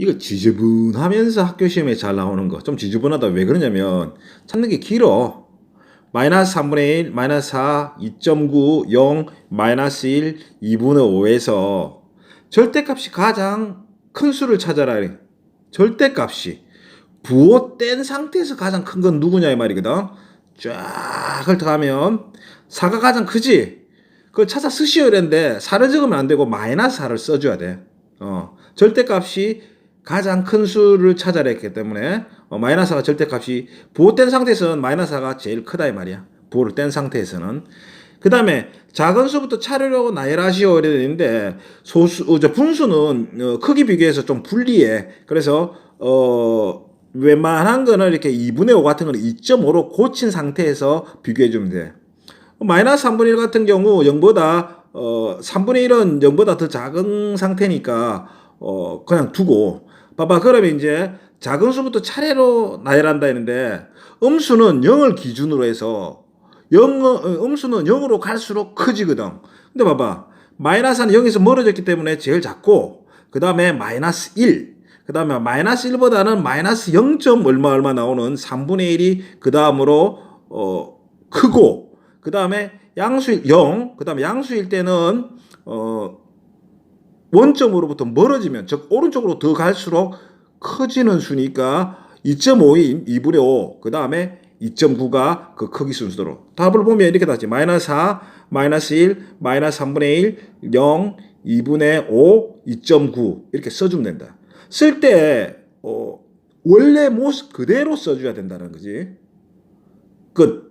이거 지저분하면서 학교 시험에 잘 나오는 거. 좀 지저분하다. 왜 그러냐면 찾는 게 길어. 마이너스 3분의 1, 마이너스 4, 2.9, 0, 마이너스 1, 2분의 5에서 절대값이 가장 큰 수를 찾아라. 절대값이 부호 뗀 상태에서 가장 큰 건 누구냐 이 말이거든. 쫙 훑어가면 4가 가장 크지. 그걸 찾아 쓰시오 이랬는데 4를 적으면 안 되고 마이너스 4를 써줘야 돼. 어, 절대값이 가장 큰 수를 찾아라 했기 때문에 어, 마이너스 4가 절대값이 뗀 상태에서는 마이너스 4가 제일 크다 이 말이야. 부호를 뗀 상태에서는. 그 다음에 작은 수부터 차례로 나열하시오 이래 되는데 소수, 어, 저 분수는 어, 크기 비교해서 좀 불리해. 그래서 어 웬만한 거는 이렇게 2분의 5 같은 거는 2.5로 고친 상태에서 비교해 주면 돼. 마이너스 3분의 1 같은 경우 0보다 어 3분의 1은 0보다 더 작은 상태니까 어 그냥 두고 봐봐 그러면 이제 작은 수부터 차례로 나열한다 했는데 음수는 0을 기준으로 해서 0, 어, 음수는 0으로 갈수록 커지거든. 근데 봐봐 마이너스 는 0에서 멀어졌기 때문에 제일 작고 그 다음에 마이너스 1, 그 다음에 마이너스 1보다는 마이너스 0. 얼마 얼마 나오는 3분의 1이 그 다음으로 어 크고 그 다음에 양수일 0, 그 다음에 양수일 때는 어 원점으로부터 멀어지면 즉 오른쪽으로 더 갈수록 커지는 수니까 2.5인 2분의 5, 그 다음에 2.9가 그 크기 순서로. 답을 보면 이렇게 나지. 마이너스 4, 마이너스 1, 마이너스 3분의 1, 0, 2분의 5, 2.9 이렇게 써주면 된다. 쓸 때 어, 원래 모습 그대로 써줘야 된다는 거지. 그